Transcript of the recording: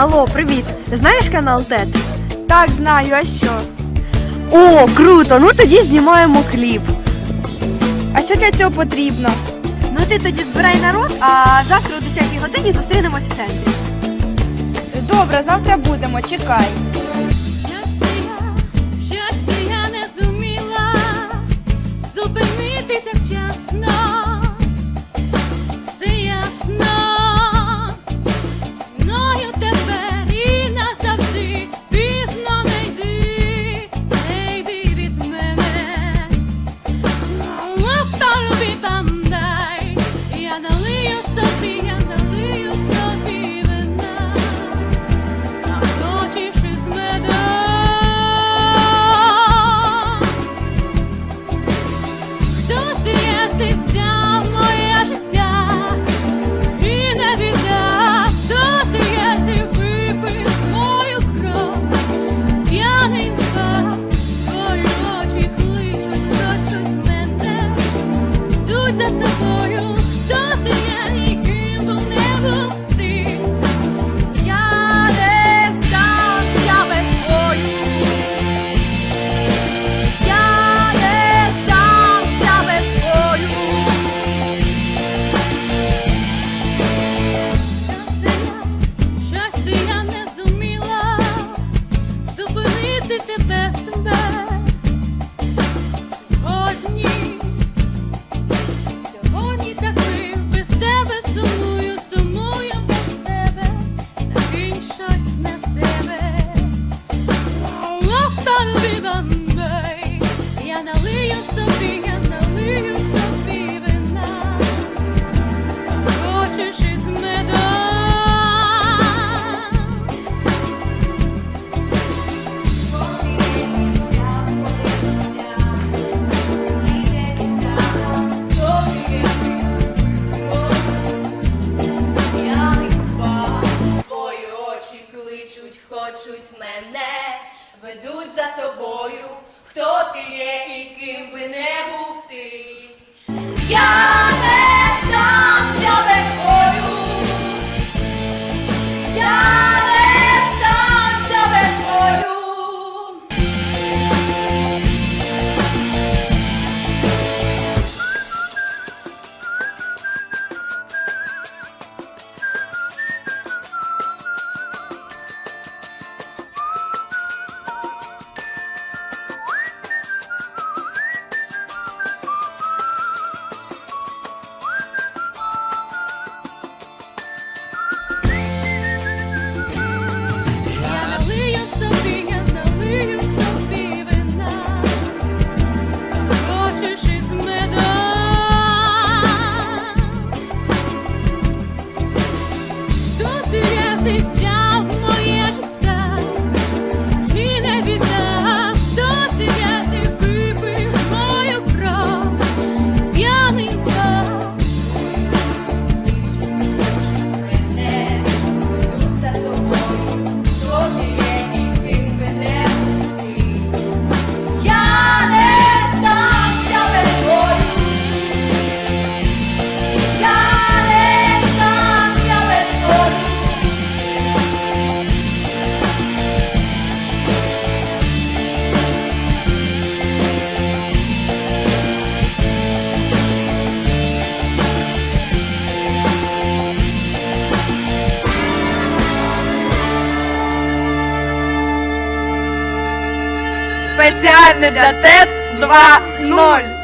Алло, привіт. Знаєш канал ТЕТ? Так, знаю, а що? О, круто! Ну тоді знімаємо кліп. А що для цього потрібно? Ну ти тоді збирай народ, а завтра о 10 годині зустрінемося в центрі. Добре, завтра будемо, чекай. За собою Хто ти був не був ти я не здамся. Я не здамся без бою. Щастя, я не зуміла зупинити тебе себе. Хочуть мене, ведуть за собою, хто ти є і ким би не був ти. Я Спеціально для ТЕТ 2.0.